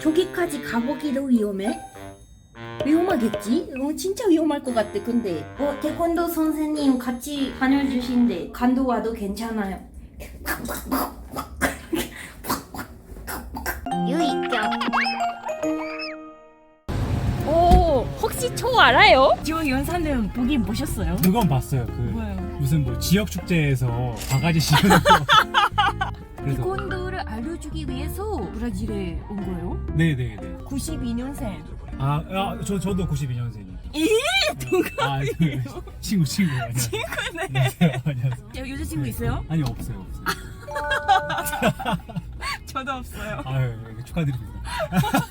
저기까지 가보기도 위험해? 위험하겠지? 어, 진짜 위험할 것 같아. 근데 어, 태권도 선생님 같이 다녀주신데 간도 와도 괜찮아요. 유익경. 오, 혹시 초 알아요? 저 연사는 보긴 보셨어요? 그건 봤어요. 그 뭐예요? 무슨 뭐 지역 축제에서 바가지 씌우는 거. 그래서 태권도를 알려주기 위해서 브라질에 온 거예요? 네네네. 92년생. 아, 아, 저 저도 92년생이에요. 이 동갑. 아, 그, 친구 친구 안녕하세요. 친구네. 안녕하세요. 여자친구 있어요? 아니 없어요 없어요. 저도 없어요. 아유 예, 축하드립니다.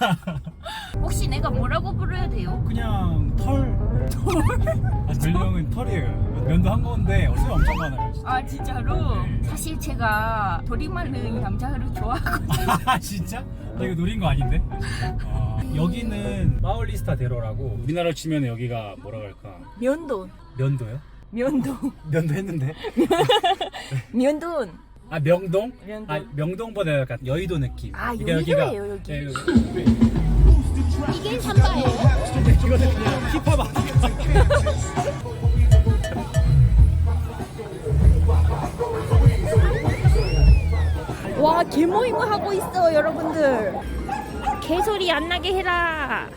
혹시 내가 뭐라고 부르야 돼요? 그냥 털. 아, 별명은 털이에요. 면도 한 건데 어서 엄청 많아요. 진짜. 아 진짜로? 네. 사실 제가 돌이 많은 남자를 좋아하거든요. 아 진짜? 나 이거 노린 거 아닌데? 아, 여기는 파울리스타 대로라고 우리나라로 치면 여기가 뭐라 그럴까? 면돈. 면도요? 면돈. 면도 했는데? 면돈. 아 명동? 면동. 아 명동보다 약간 여의도 느낌. 아, 여의도예요, 여기. 예, 여기. 이게 삼바예요? 이거는 그냥 힙합 아니까. 와 개모임 하고 있어 여러분들. 개소리 안 나게 해라.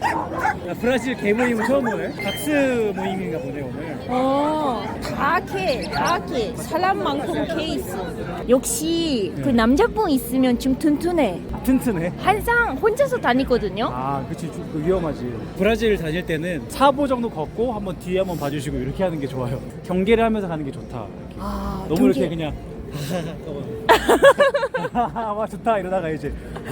야, 브라질 개 모임은 처음 보네. 닥스 모임인가 보네 오늘. 어, 다 개, 다 개. 사람 많고 개 있어. 역시 그 남자분 있으면 좀 튼튼해. 튼튼해. 항상 혼자서 다니거든요. 아, 그치, 좀그 위험하지. 브라질 다닐 때는 4보 정도 걷고 한번 뒤에 한번 봐주시고 이렇게 하는 게 좋아요. 경계를 하면서 가는 게 좋다. 이렇게. 아, 너무 경계. 이렇게 그냥 와 좋다 이러다가 이제. 네,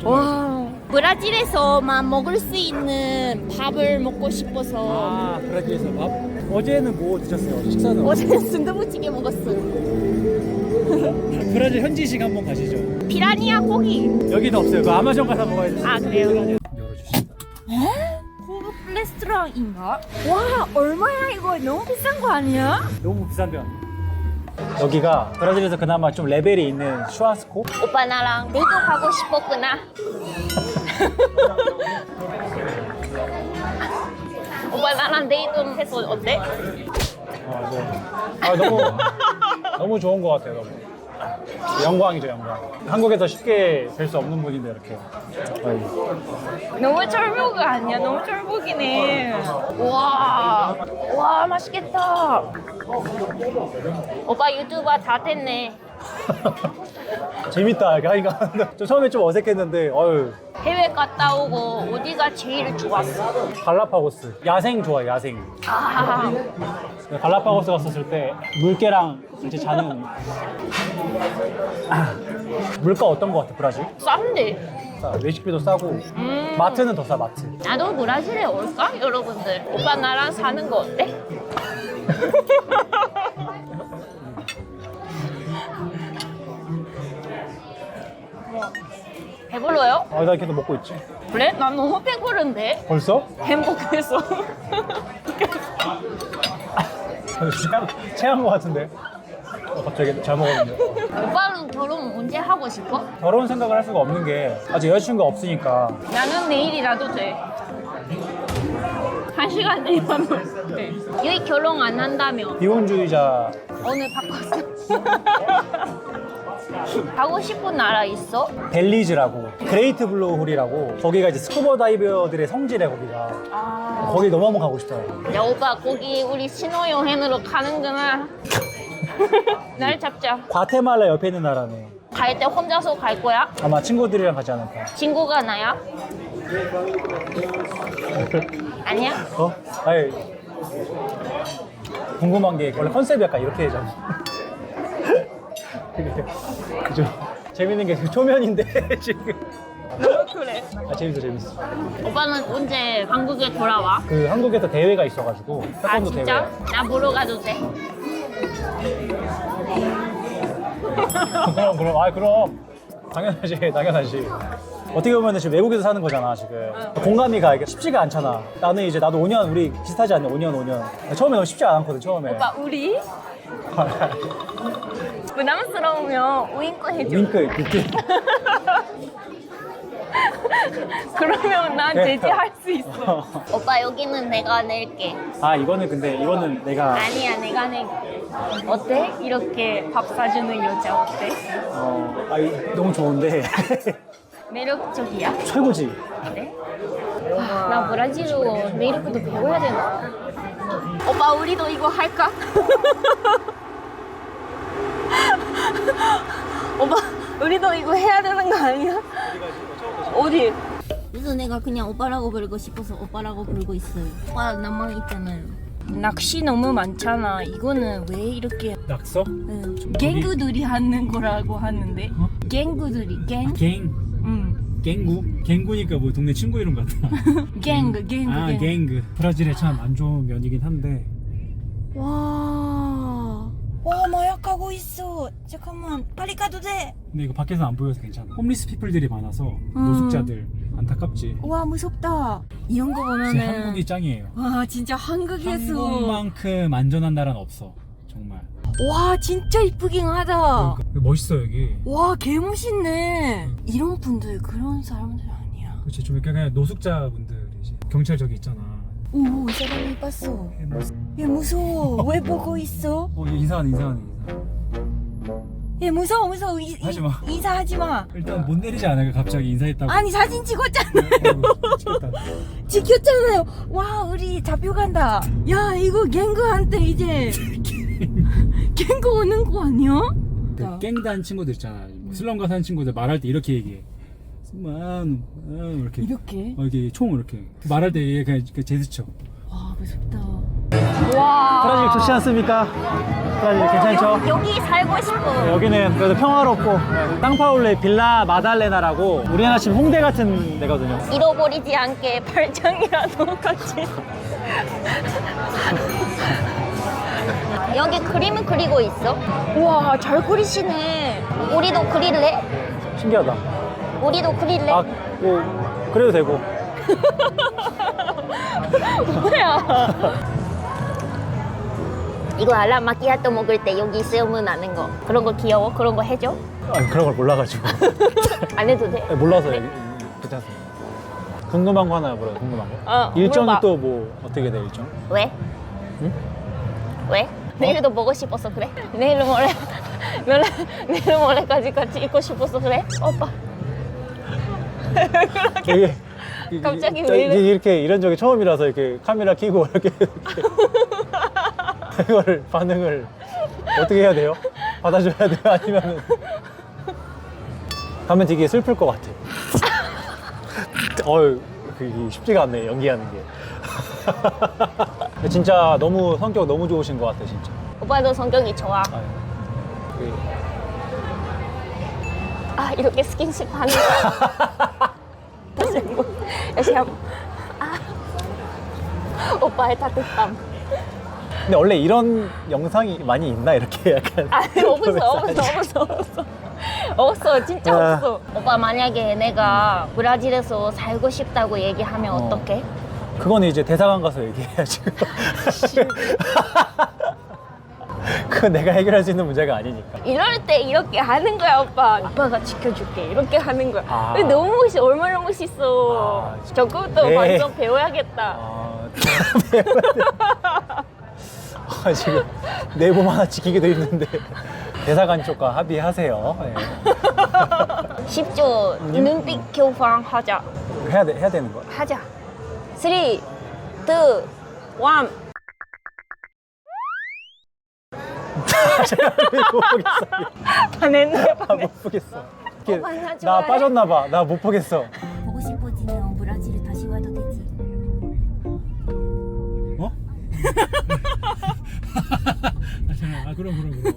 좀 와, 브라질에서만 먹을 수 있는 밥을 먹고 싶어서 아 브라질에서 밥 어제는 뭐 드셨어요? 식사는 어제 순두부찌개 먹었어요. 브라질 현지식 한번 가시죠. 피라니아 고기. 여기는 없어요. 그 아마존 가서 먹어야 돼. 아, 그래요? 고급 레스토랑인가? 와, 얼마야 이거? 너무 비싼 거 아니야? 너무 비싼 데 왔네. 여기가 브라질에서 그나마 좀 레벨이 있는 슈아스코? 오빠 나랑 데이트 가고 싶었구나. 오빠 나랑 데이트 해서 어때? 아, 네. 아 너무 너무 좋은 것 같아요. 너무. 영광이죠 영광. 한국에서 쉽게 뵐수 없는 분인데 이렇게. 아이. 너무 철복이 아니야? 너무 철복이네. 와, 와 맛있겠다. 오빠 유튜버 다 됐네. 재밌다 이렇게 하니까 좀 처음에 좀 어색했는데 어유 해외 갔다 오고 어디가 제일 좋았어? 갈라파고스 야생 좋아 야생 아, 갈라파고스 갔었을 때 물개랑 같이 자는 아, 물가 어떤 거 같아 브라질? 싼데. 싸. 외식비도 싸고 음. 마트는 더 싸 마트 나도 브라질에 올까? 여러분들. 오빠 나랑 사는 거 어때? 배불러요? 아 나 계속 먹고 있지 그래? 난 너무 배부른데? 벌써? 행복해서. 체한, 체한 거 같은데 어, 갑자기 잘 먹었는데 오빠는 결혼 언제 하고 싶어? 결혼 생각을 할 수가 없는 게 아직 여자친구가 없으니까 나는 내일이라도 돼. 한 시간 내면 돼. 여기 결혼 안 한다며. 비혼주의자 오늘 바꿨어. 가고 싶은 나라 있어? 벨리즈라고 그레이트 블루 홀이라고 거기가 이제 스쿠버 다이버들의 성지래 거기가 아. 거기 너무 한번 가고 싶더라고 야 오빠 거기 우리 신혼여행으로 가는구나. 날 잡자. 과테말라 옆에 있는 나라네 갈 때 혼자서 갈 거야? 아마 친구들이랑 가지 않을까 친구가 나야? 아니야? 어? 아니 궁금한 게 원래 컨셉이 약간 이렇게 되잖아 되게 그죠 재밌는 게 초면인데 지금 그래. 아 재밌어 재밌어 오빠는 언제 한국에 돌아와? 그 한국에서 대회가 있어가지고 아 태권도 진짜? 대회 나 보러 가도 돼? 그럼 그럼 아 그럼 당연하지 당연하지 어떻게 보면 지금 외국에서 사는 거잖아 지금 공감이 가 이게 쉽지가 않잖아 나는 이제 나도 5년 우리 비슷하지 않냐 5년 5년 처음에 너무 쉽지 않았거든 처음에 오빠 우리? 부담스러우면 우잉크 해줘. 윙크 윙크 그러면 난 네. 제지할 수 있어. 오빠 여기는 내가 낼게. 아 이거는 근데 이거는 내가 아니야 내가 낼게. 어때? 이렇게 밥 사주는 여자 어때? 어, 아, 이- 너무 좋은데 매력적이야? 최고지. 그래? 아, 나 브라질어 메이크도 배워야 되나? 오빠 우리도 이거 할까? 오빠 우리도 이거 해야 되는 거 아니야? 어디? 그래서 내가 그냥 오빠라고 부르고 싶어서 오빠라고 부르고 있어요. 오빠 나만 있잖아요. 낚시 너무 많잖아. 이거는 왜 이렇게 낙서? 응. 갱구들이 하는 거라고 하는데 어? 갱구들이 갱? 갱 응. 갱구? 갱구니까 뭐 동네 친구 이름 같아. 갱그 갱그 아 갱. 갱그. 브라질에 참 안 좋은 면이긴 한데 와. 와 마약하고 있어. 잠깐만 빨리 가도 돼. 근데 이거 밖에서 안 보여서 괜찮아. 홈리스 피플들이 많아서 음. 노숙자들 안타깝지. 와 무섭다. 이런 거제 보면은 한국이 짱이에요. 와 진짜 한국에서 한국만큼 안전한 나라는 없어. 정말. 와 진짜 이쁘긴 하다. 그러니까 멋있어 여기. 와 개멋있네. 이런 분들 그런 사람들 아니야. 그렇지 좀 그냥 노숙자분들이지. 경찰 저기 있잖아. 오 사람이 봤어. 얘 뭐- 얘 무서워. 왜 보고 있어? 어, 얘 이상하네. 이상하네. 얘 무서워 무서워. 이, 이- 하지 마. 인사하지 마. 일단 못 내리지 않아요 갑자기 인사했다고. 아니 사진 찍었잖아. 아이고, 미치겠다. 지켰잖아요. 와 우리 잡혀간다. 야 이거 갱그한테 이제 갱그 오는 거 아니야? 그 갱단 친구들 있잖아. 뭐 슬럼가 사는 친구들 말할 때 이렇게 얘기해. 만, 아, 이렇게. 이렇게? 어, 이게 총 이렇게. 말할 때얘 그냥 그 제스처. 와 무섭다. 와. 브라질 좋지 않습니까? 브라질 괜찮죠? 여기 살고 싶어. 여기는 그래도 평화롭고 땅파울레 빌라 마달레나라고 우리나라 지금 홍대 같은 데거든요. 잃어버리지 않게 발장이라도 같이. 여기 그림을 그리고 있어? 우와 잘 그리시네. 우리도 그릴래? 신기하다. 우리도 그릴래? 아, 뭐 그래도 되고. 뭐야? 이거 알라 마키아토 먹을 때 여기 쓰면 나는 거 그런 거 귀여워? 그런 거 해줘? 아, 그런 걸 몰라가지고. 안 해도 돼? 네, 몰라서 여기 괜찮습니다. 궁금한 거 하나 물어요. 궁금한 거. 어, 일정이 물어봐. 또 뭐 어떻게 돼 일정? 왜? 응? 왜? 내일도 보고 싶어서 그래? 내일 모레 내일, 내일 모레까지 같이 있고 싶어서 그래? 오빠 이게 갑자기 저- 왜 이래? 이렇게 이런 적이 처음이라서 이렇게 카메라 켜고 이렇게, 이렇게 반응을 어떻게 해야 돼요? 받아줘야 돼요? 아니면은 가면 되게 슬플 것 같아. 어유 그게 쉽지가 않네 연기하는 게. 진짜 너무 성격 너무 좋으신 것 같아 진짜. 오빠도 성격이 좋아 아유, 그- 아 이렇게 스킨십 하는 거야 다시 한번 다시 한번 아 오빠의 따뜻함 근데 원래 이런 영상이 많이 있나 이렇게 약간. 아니 없어 없어 없어 없어 없어 진짜 아. 없어 오빠 만약에 내가 브라질에서 살고 싶다고 얘기하면 어. 어. 떡해 그거는 이제 대사관 가서 얘기해야지. 그건 내가 해결할 수 있는 문제가 아니니까. 이럴 때 이렇게 하는 거야 오빠 오빠가 지켜줄게 이렇게 하는 거야 아. 근데 너무 멋있어 얼마나 멋있어 아, 저것도 네. 완전 배워야겠다 아, 아, 지금 내 몸 하나 지키기도 힘든데 대사관 쪽과 합의하세요. 네. 10조 음. 눈빛 교환 하자 해야 돼, 해야 되는 거야. 하자 3, 2, 1못 보겠어. 반했네 아, 못 보겠어. 이렇게 오빠 나 나 좋아해. 빠졌나 봐. 나 못 보겠어. 보고 싶어지면 브라질 다시 와도 되지 어? 아, 잠깐. 아, 그럼 그럼 그럼.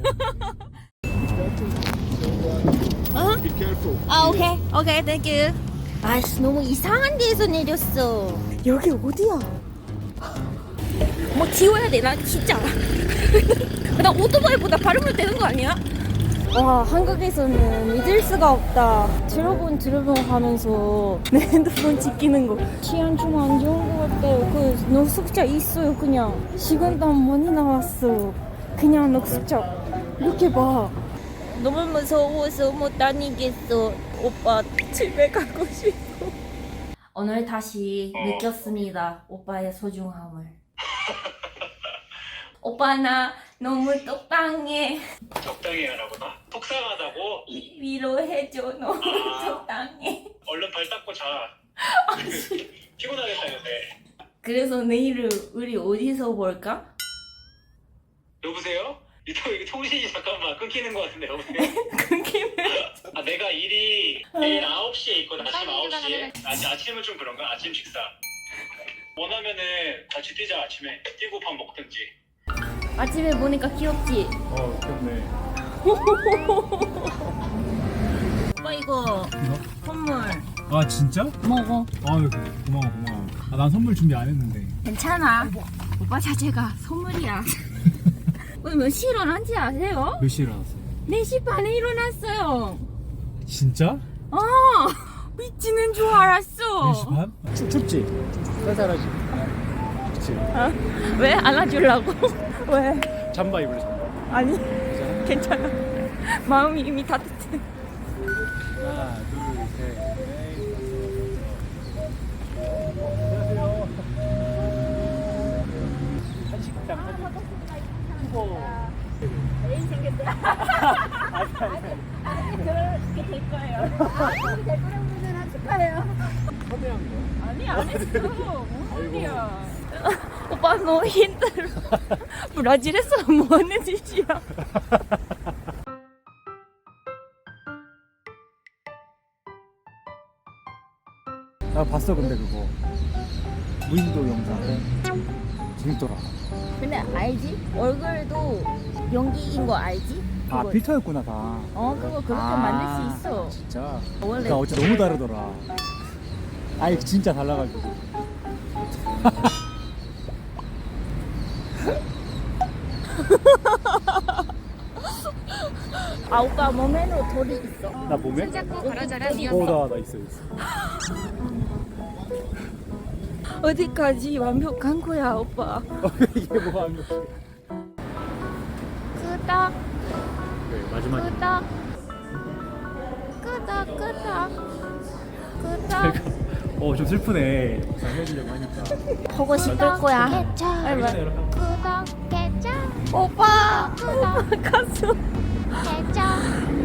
아 오케이 오케이 땡큐 아이씨 너무 이상한 데에서 내렸어. 여기 어디야? 뭐 지워야 돼. 나 진짜 나 오토바이보다 발음을 되는 거 아니야? 와 한국에서는 믿을 수가 없다. 들어본 들어본 하면서 내 핸드폰 지키는 거. 치안 좀 안 좋은 거 같아요 그 노숙자 있어요 그냥. 시간도 많이 나왔어. 그냥 노숙자 이렇게 봐 너무 무서워서 못 다니겠어 오빠 집에 가고 싶어 오늘 다시 어. 느꼈습니다. 오빠의 소중함을. 오빠 나 너무 똑당해. 적당히 하라고. 아, 속상하다고? 위로해줘. 너무 아. 적당해. 얼른 발 닦고 자. 피곤하겠다 요새. 그래서 내일을 우리 어디서 볼까? 여보세요? 이거 이거 통신이 잠깐만 끊기는 것 같은데? 그게 왜? 아 내가 일이 내일 9시에 있거든 아침 9시에 아침, 아침은 좀 그런가? 아침 식사 원하면은 같이 뛰자 아침에 뛰고 밥 먹든지 아침에 보니까 귀엽지? 어 귀엽네 오빠 이거 이거? 선물 아 진짜? 먹어. 아유 고마워 고마워 아, 난 선물 준비 안 했는데 괜찮아. 오빠 자체가 선물이야. 오늘 몇 시에 일어난지 아세요? 몇 시에 일어났어? 4시 반에 일어났어요. 진짜? 아, 미치는 줄 알았어. 4시 반? 춥, 춥지? 쌀쌀하지? 그치 왜 안아주려고? 왜? 잠바 입을래 잠바 아니, 괜찮아. 마음이 이미 따뜻해. 하나 둘 소리야. 오빠 너무 힘들어. 브라질에서 뭐 하는 짓이야? 나 봤어 근데 그거 무인도 영상 재밌더라 근데 알지? 얼굴도 연기인 거 알지? 아 그거. 필터였구나 다 어 그거 그렇게 아, 만들 수 있어. 진짜 원래 그러니까 어째 너무 다르더라 아니 진짜 달라가지고 아 오빠 몸에는 돌이 있어. 나 몸에? 어디 어나 나 있어 있어 어디까지 완벽한 거야 오빠. 이게 뭐 거야 끄덕 네, 마지막에 끄덕 끄덕 끄덕 끄덕. 어 좀 슬프네. 잘 해주려고 하니까. 보고 싶을 거야. 여러분. 구독해줘 오빠! 가수. 해줘